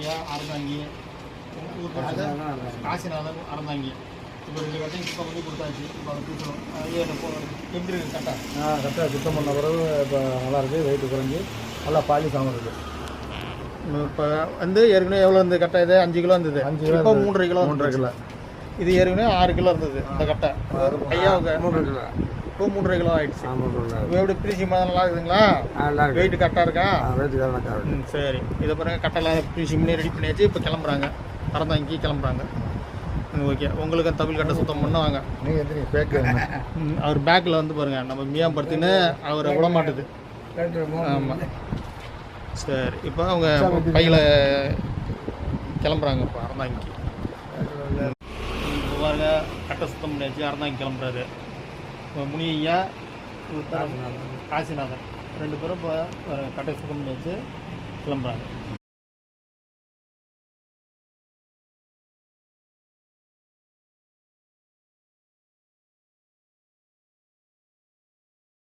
முனியா அறந்தாங்கி காசிநாதன் அறந்தாங்கி இப்போ ரெண்டு கட்டையும் சுத்தம் பண்ணி கொடுத்தாச்சு. இப்போ அதை இப்போ எப்படி இருக்கு? கட்டா ஆ கரெக்டாக சுத்தம் பண்ண பிறகு இப்போ நல்லா இருக்குது வெயிட் குறைஞ்சி நல்லா பாலிசாகவும் இருக்குது இப்போ வந்து ஏற்கனவே எவ்வளோ இருந்தது? கட்டை இது? அஞ்சு கிலோ இருந்தது. அஞ்சு கிலோ இப்போ. மூன்றரை கிலோ மூன்றரை கிலோ. இது ஏற்கனவே ஆறு கிலோ இருந்தது. இந்த கட்டை ஐயாவுக்கு? மூன்றரை கிலோ. இப்போ மூன்றரை கிலோ ஆயிடுச்சு எப்படி பிரிச்சு நல்லா இருக்குதுங்களா நல்லா இருக்கு. வெயிட் கரெக்டாக இருக்கா? வெயிட் கரெக்டாக இருக்கு? சரி. இதை பாருங்க கட்டெல்லாம் பிரிச்சு முன்னே ரெடி பண்ணியாச்சு இப்போ கிளம்புறாங்க. அறந்தாங்கி கிளம்புறாங்க. ஓகே உங்களுக்கு தமிழ் கட்டை சுத்தம் பண்ண வாங்க நீங்கள் எத்தனை பேக்கு ம், அவர் பேக்கில் வந்து பாருங்க நம்ம மியாம் படுத்தின்னு அவரை விட மாட்டுது. ஆமாம் சரி இப்போ அவங்க பையில கிளம்புறாங்க இப்போ அறந்தாங்கி. பாருங்க கட்டை சுத்தம் பண்ணியாச்சு அறந்தாங்கி கிளம்புறாரு. முனியா காசிநாதன். ரெண்டு பேரும் இப்போ கட்டை சுத்தம் பண்ணியாச்சு கிளம்புறாங்க.